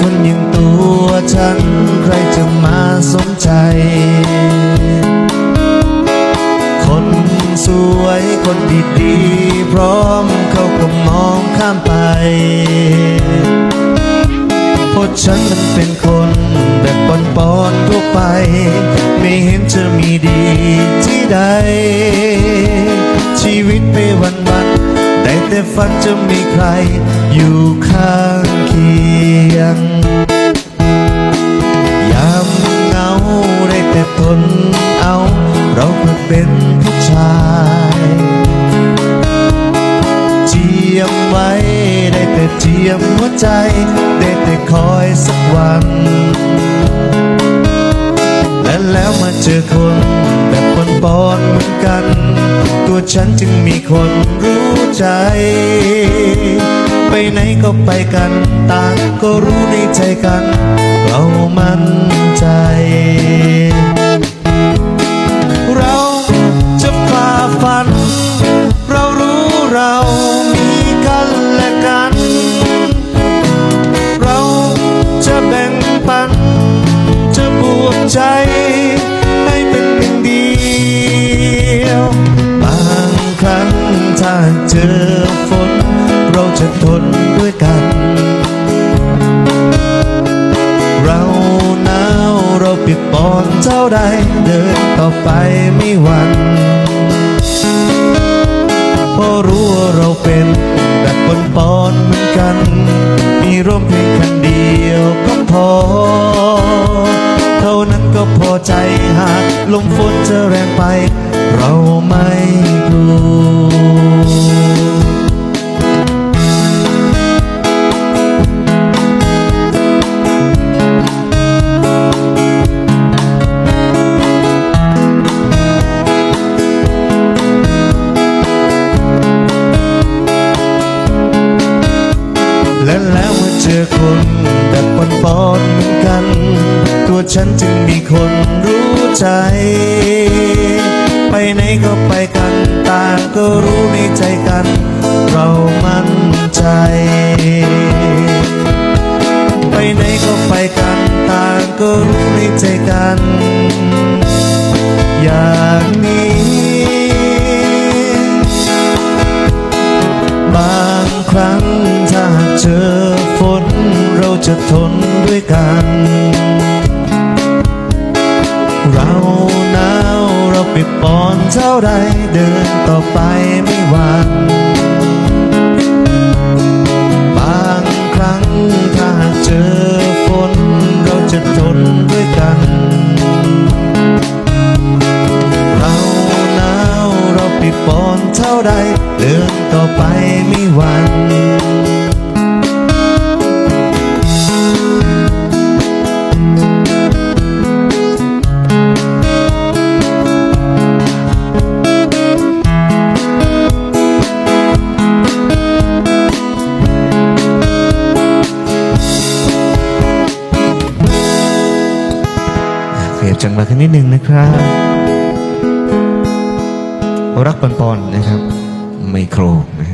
คนยังตัวฉัน ใครจะมาสนใจ คนสวยคนดีๆพร้อมเขาก็มองข้ามไปเพราะฉันมันเป็นคนแบบปอนปอนทั่วไป ไม่เห็นจะมีดีที่ใด ชีวิตไปวันวันได้แต่ฝันจะมีใครอยู่ข้างเคียง ยามเงาได้แต่ทนเอา เราเพิ่งเป็นผู้ชายเจียมไว้ได้แต่เจียมหัวใจ ได้แต่คอยสักวัน และแล้วมาเจอคนแบบคนปอนเหมือนกัน ตัวฉันจึงมีคนรู้ใจ ไปไหนก็ไปกัน ต่างก็รู้ในใจกัน เรามั่นใจ เท่าใดเดินต่อไปไม่หวั่นเพราะรู้ว่าเราเป็นแบบปนปอนเหมือนกัน มีร่มเพียงคันเดียวก็พอ เท่านั้นก็พอใจหากลมฝนจะแรงไป เราไม่กลัว คนแบบปนปอนเหมือนกัน ตัวฉันจึงมีคนรู้ใจ ไปไหนก็ไปกันต่างก็รู้ในใจกัน เรามั่นใจ ไปไหนก็ไปกันต่างก็รู้ในใจกัน อย่างนี้บางครั้งถ้าเจอ จะทนด้วยกัน เราหนาวเราปียกปอนเท่าไรเดินต่อไปไม่หวั่นบางครั้งถ้าหากเจอฝนเราจะทนด้วยกัน เราหนาวเราปียกปอนเท่าใดเดินต่อไปไม่หวั่น จังหวะแค่นนิดนึงนะครับ รักปอนๆนะครับ ไมโครนะฮะ